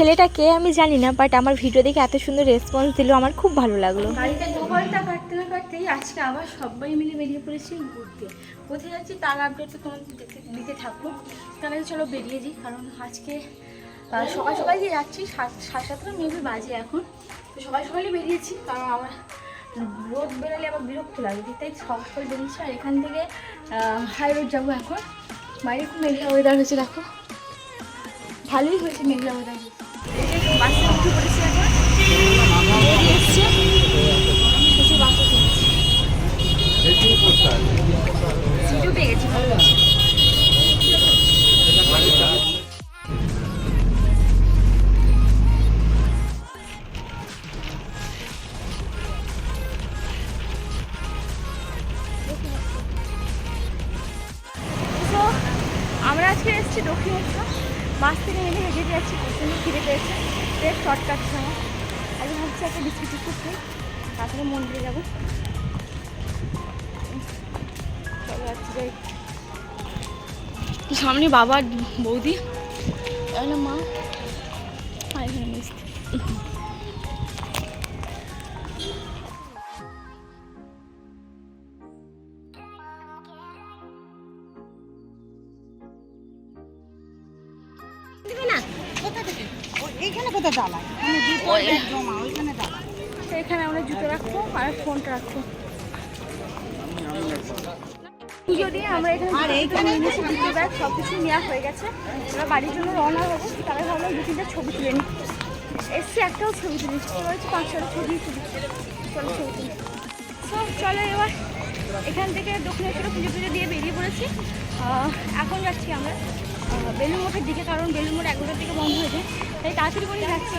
ছেলেটা কে আমি জানি না বাট আমার ভিডিও দেখে এত সুন্দর রেসপন্স দিল, আমার খুব ভালো লাগল। ঘণ্টা কাটতে না কাটতেই আজকে আবার সবাই মিলে বেরিয়ে পড়েছি ঘুরতে। কোথায় যাচ্ছি তার আপডেট তো তোমাদের দিতে থাকব তাহলে চলো বেরিয়ে যাই, কারণ আজকে সকাল সকাল যে যাচ্ছি, সাত সাতটা মেবি বাজে এখন। তো সকাল সকালই বেরিয়েছি, কারণ আমার রোদ বেরোলে আবার বিরক্ত লাগে। তাই সকাল সকাল বেরিয়েছি, আর এখান থেকে হাই রোড যাব এখন। বাইরে খুব মেঘলা ওয়েদার হয়েছে, দেখো। ভালোই হয়েছে মেঘলা ওয়েদার আমরা আজকে এসেছি দক্ষিণেশ্বর। বাস থেকে নেমে হেঁটে যাচ্ছি প্রচণ্ড ফিরে পেয়েছে। ট্রেন শর্টকাট সময় আগে ভাবছি একটা বিস্কুট টিস্কুট খাই, তারপরে মন্দিরে যাব। চলো যাচ্ছি যাই। সামনে বাবা বৌদি। মা। আর এখানে মিস্ত্রি কোথায় ডালা এখানে জুতো জমা ওইখানে ডালা তো এখানে আমরা জুতো রাখব আর ফোনটা রাখব। পুজো দিয়ে আমরা এখানে আর এইখানে ব্যাগ সব কিছু নেওয়া হয়ে গেছে। এবার বাড়ির জন্য রওনা হব তারা ভাবলাম দু তিনটা ছবি তুলে নিই। এসছি একটাও ছবি তুলি রয়েছে পাঁচ ছটা ছবি তুলি চলো ছবি তুলি। তো চলো এবার এখান থেকে দক্ষিণেশ্বরে পুজো পুজো দিয়ে বেরিয়ে পড়েছি। এখন যাচ্ছি আমরা। আহ, বেলুড় মঠের দিকে কারণ বেলুড় মঠ এগারোটার দিকে বন্ধ হয়েছে। তাই তাড়াতাড়ি করে যাচ্ছি।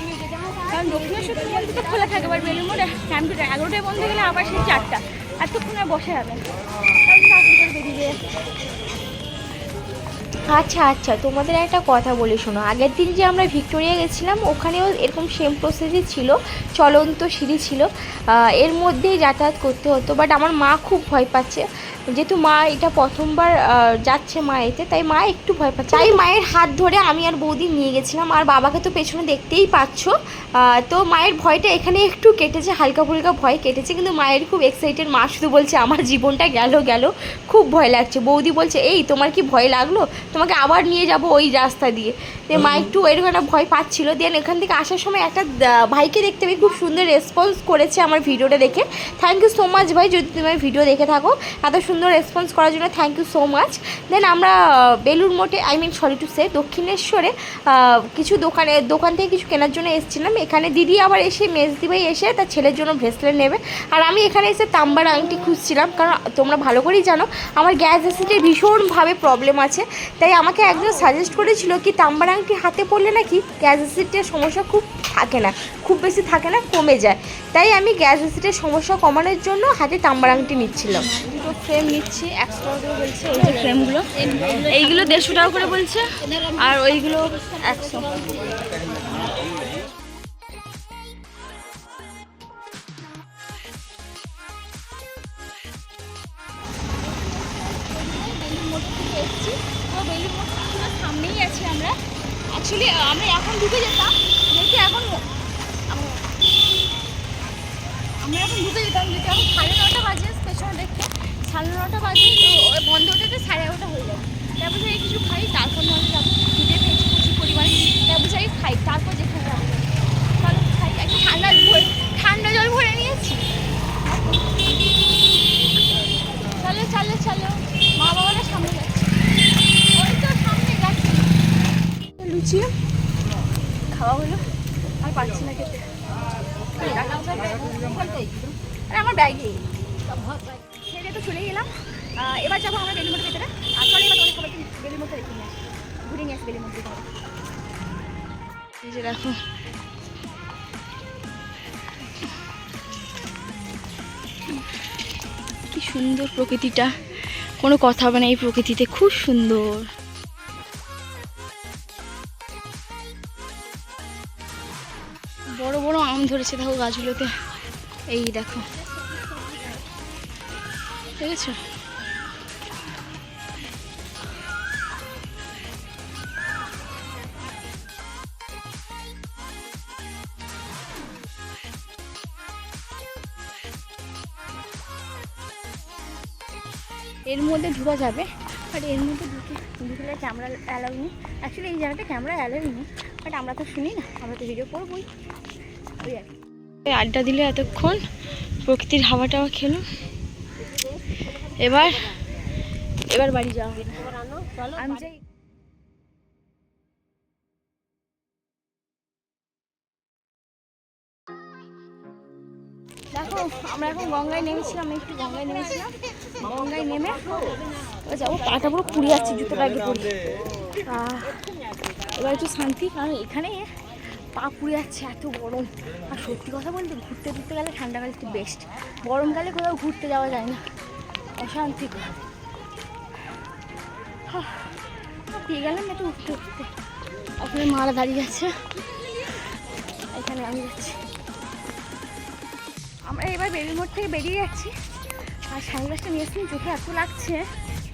কারণ দক্ষিণেশ্বর মন্দির তো খোলা থাকে আবার Belur Math time to time এগারোটায় বন্ধ গেলে আবার সেই চারটা। এতক্ষণ বসে যাবেন তাড়াতাড়ি করে বেরিয়ে আচ্ছা আচ্ছা তোমাদের একটা কথা বলে শোনো। আগের দিন যে আমরা ভিক্টোরিয়া গেছিলাম, ওখানেও এরকম সেম প্রসেসই ছিল, চলন্ত সিঁড়ি ছিল। এর মধ্যেই যাতায়াত করতে হতো বাট আমার মা খুব ভয় পাচ্ছে। যেহেতু মা এটা প্রথমবার যাচ্ছে মা এতে তাই মা একটু ভয় পাচ্ছে। তাই মায়ের হাত ধরে আমি আর বৌদি নিয়ে গেছিলাম, আর বাবাকে তো পেছনে দেখতেই পাচ্ছ। তো মায়ের ভয়টা এখানে একটু কেটেছে, হালকা ফুলকা ভয় কেটেছে, কিন্তু মায়ের খুব এক্সাইটেড মা শুধু বলছে, আমার জীবনটা গেল গেল। খুব ভয় লাগছে। বৌদি বলছে, এই, তোমার কি ভয় লাগল? তোমাকে আবার নিয়ে যাব ওই রাস্তা দিয়ে। দিয়ে মা একটু এরকম একটা ভয় পাচ্ছিল। দেন এখান থেকে আসার সময় একটা ভাইকে দেখতে পেয়ে খুব সুন্দর রেসপন্স করেছে আমার ভিডিওটা দেখে। থ্যাংক ইউ সো মাচ ভাই যদি তুমি আমার ভিডিও দেখে থাকো এত সুন্দর রেসপন্স করার জন্য thank you so much then আমরা বেলুর মোটে I mean sorry to say দক্ষিণেশ্বরে কিছু দোকানে দোকান থেকে কিছু কেনার জন্য এসেছিলাম। এখানে দিদি আবার এসে মেজদি ভাই এসে তার ছেলের জন্য ব্রেসলেট নেবে। আর আমি এখানে এসে তাম্বার আংটি খুঁজছিলাম কারণ তোমরা ভালো করেই জানো আমার গ্যাস অ্যাসিডের ভীষণভাবে প্রবলেম আছে। তাই আমাকে একজন সাজেস্ট করেছিল কি তাম্বার আংটি হাতে পড়লে নাকি গ্যাস অ্যাসিডের সমস্যা খুব থাকে না খুব বেশি থাকে না কমে যায়। তাই আমি গ্যাস অ্যাসিডের সমস্যা কমানোর জন্য হাতে তাম্বার আংটি নিচ্ছিলাম। দুটো ফ্রেম নিচ্ছি একশো টাকা করে বলছে এই যে ফ্রেমগুলো এইগুলো দেড়শো টাকা করে বলছে আর ওইগুলো একশো। অ্যাকচুয়ালি আমি এখন ঢুকে যেতাম। যেহেতু এখন আমি এখন ঢুকে যেতাম যেহেতু এখন সাড়ে নটা বাজে পেছনে দেখতে। সাড়ে নটা বাজে, তো বন্ধ হতে সাড়ে এগারোটা হয়ে যায়। তারপর যাই কিছু খাই, তারপর নাহলে যাব। খিদে পেয়েছি প্রচুর পরিমাণে। তারপর যাই খাই, তারপর যেখানে যাব চলো খাই একটা ঠান্ডা ভরে ঠান্ডা জল ভরে নিয়েছি চলো চলো চলো মা বাবারা সামনে যাচ্ছে ওই তো সামনে যাচ্ছে লুচি খাওয়া হলো আর পারছি না খেতে আরে আমার ব্যাগে খেয়ে তো চলে গেলাম এবার যাব আমরা বেলির মধ্যে ভেতরে। আর চলে এবার তোমাদের সবাইকে বেলির মধ্যে রেখে নিয়ে ঘুরে নিয়ে আসি বেলির মধ্যে এই যে দেখো। কি সুন্দর প্রকৃতিটা। কোনো কথা হবে না এই প্রকৃতিতে খুব সুন্দর। বড় বড় আম ধরেছে দেখো গাছগুলোতে। এই দেখো। দেখেছ এর মধ্যে ঢুকা যাবে। বাট এর মধ্যে ঢুকে ঢুকলে ক্যামেরা অ্যালাউ নেই। অ্যাকচুয়ালি এই জায়গাটা ক্যামেরা অ্যালাউ নেই। বাট আমরা তো শুনি না। আমরা তো ভিডিও করবোই। ওই আর আড্ডা দিলে এতক্ষণ প্রকৃতির হাওয়াটাওয়া খেলুন এবার এবার বাড়ি যাওয়া দেখো, আমরা এখন গঙ্গায় নেমেছিলাম একটু গঙ্গায় নেমেছিলাম। গঙ্গায় নেমে যাব, পাটা পুরো পুড়ে যাচ্ছে জুতোটা আগে পরি। এবার একটু শান্তি, কারণ এখানে পা পুড়ে যাচ্ছে, এত গরম। আর সত্যি কথা বলতে, ঘুরতে ঘুরতে গেলে ঠান্ডাকালে একটু বেস্ট গরমকালে কোথাও ঘুরতে যাওয়া যায় না। অশান্তি পেয়ে গেলাম একটু উঠতে উঠতে ওখানে মারা দাঁড়িয়ে আছে। এখানে আমি যাচ্ছি। আমরা এবার বেবি মোড় থেকে বেরিয়ে যাচ্ছি। আর সানগ্লাসটা নিয়ে এসেছি, চোখে এত লাগছে।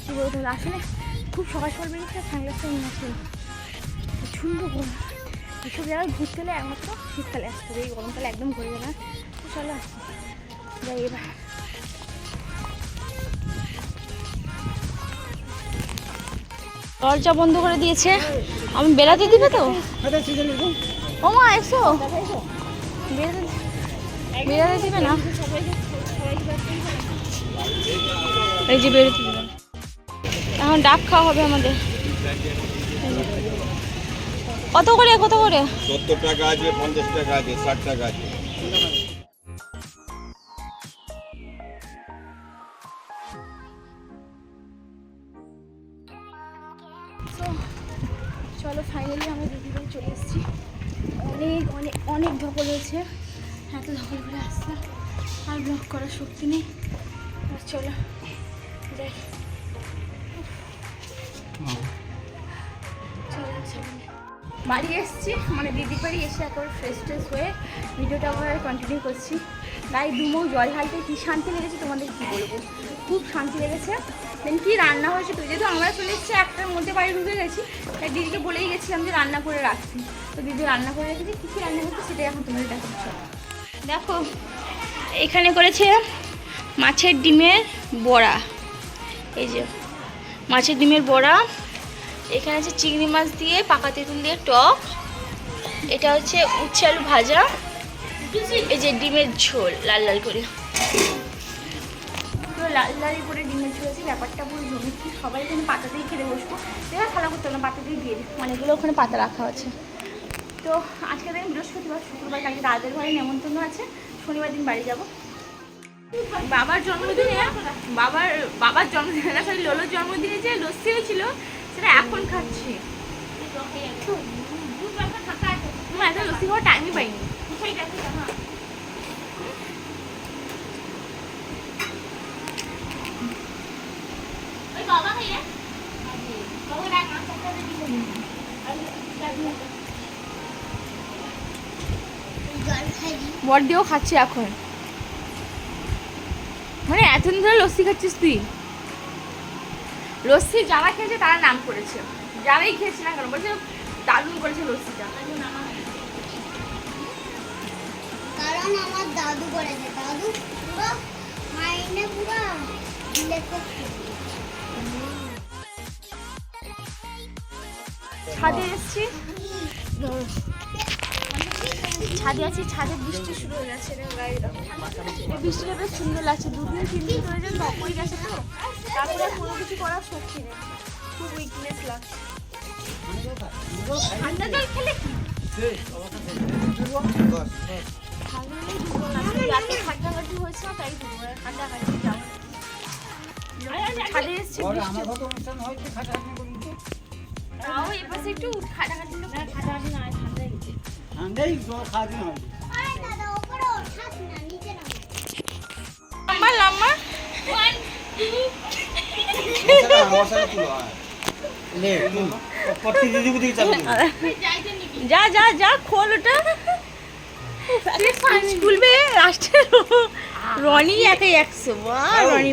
কি বলতো আসলে খুব সকাল সকাল বেরিয়েছে সানগ্লাসটা নিয়ে আসি প্রচণ্ড গরম। এসব জায়গায় ঘুরতে হলে একমাত্র শীতকালে আসতে হবে এই গরমকালে একদম ঘুরবে না। চলো, যাই এবার। দরজা বন্ধ করে দিয়েছে। আমি বেড়াতে দিবে তো? ও মা এসো। বেড়াতে দিবে না? এই যে বেরোতে দিবে। এখন ডাব খাওয়া হবে আমাদের। কত করে কত করে? সত্তর টাকা আছে পঞ্চাশ টাকা আছে ষাট টাকা আছে। তো চলো ফাইনালি আমরা দিদি চলে এসেছি। অনেক অনেক অনেক ধকল হয়েছে। এত ধকল করে আসলাম আর ব্লক করার শক্তি নেই। আর চলো। বাড়ি এসেছি মানে দিদি বাড়ি এসে একবার ফ্রেশ ট্রেশ হয়ে ভিডিওটা আবার কন্টিনিউ করছি। গায়ে দুমো জল ঢালতে কী শান্তি লেগেছে তোমাদের কী বলব? খুব শান্তি লেগেছে। দেন কী রান্না হয়েছে তো, যেহেতু আমরা চলে এসেছি, একটার মধ্যে বাড়ি ঢুকে গেছি, তাই দিদিকে বলেই গেছিলাম যে রান্না করে রাখছি। তো দিদি রান্না করে রেখেছি, কী কী রান্না করছে সেটাই এখন তোমাদের দেখাচ্ছি। দেখো, এখানে করেছে মাছের ডিমের বড়া। এই যে, মাছের ডিমের বড়া এখানে আছে চিংড়ি মাছ দিয়ে পাকা তেঁতুল দিয়ে টক। এটা হচ্ছে উচ্ছে আলু ভাজা। এই যে ডিমের ঝোল লাল লাল করে। পুরো লাল লাল করে ডিমের ঝুলেছি ব্যাপারটা পুরো জমেছি সবাই এখানে পাতাতেই খেতে বসবো? এবার খেলা করতে না পাতাতেই দিয়ে এগুলো ওখানে পাতা রাখা আছে। তো আজকে দিন বৃহস্পতিবার শুক্রবার কালকে দাদের ঘরে নেমন্তন্ন আছে। শনিবার দিন বাড়ি যাব। বাবার জন্মদিনে বাবার বাবার জন্মদিনে না সরি লোলোর জন্মদিনে যে লস্যি হয়েছিল সেটা এখন খাচ্ছি। এত লস্যি খাওয়ার টাইমই পাইনি। দিয়েও খাচ্ছি এখন। মানে এতদিন ধরে লস্যি খাচ্ছিস তুই? লস্যি যারা খেয়েছে তারা নাম করেছে। যারাই খেয়েছে না কেন বলছে দারুণ করেছে লস্যিটা কারণ আমার দাদু করেছে। দাদু পুরো মাইনে পুরো ছাদে এসেছি। ছাদে আছি ছাদে বৃষ্টি শুরু হয়ে গেছে। এই বৃষ্টিটা বেশ সুন্দর লাগছে দুদিন তিন দিন ধরে যে নক গেছে তো। তারপরে কোনো কিছু করার শক্তি নেই। খুব উইকনেস লাগছে। ঠান্ডা জল খেলে কি? ঠান্ডা জলেই দুর্বল লাগছে রাতে হয়েছে না তাই খাটাখাটি ছাদে এসেছি বৃষ্টি। তাও এপাশে একটু খাটাখাটি খাটাখাটি না লম্বা লম্বা যা যা যা খোল ওটা। খুলবে লাস্টে রনি একে একশো। বা রনি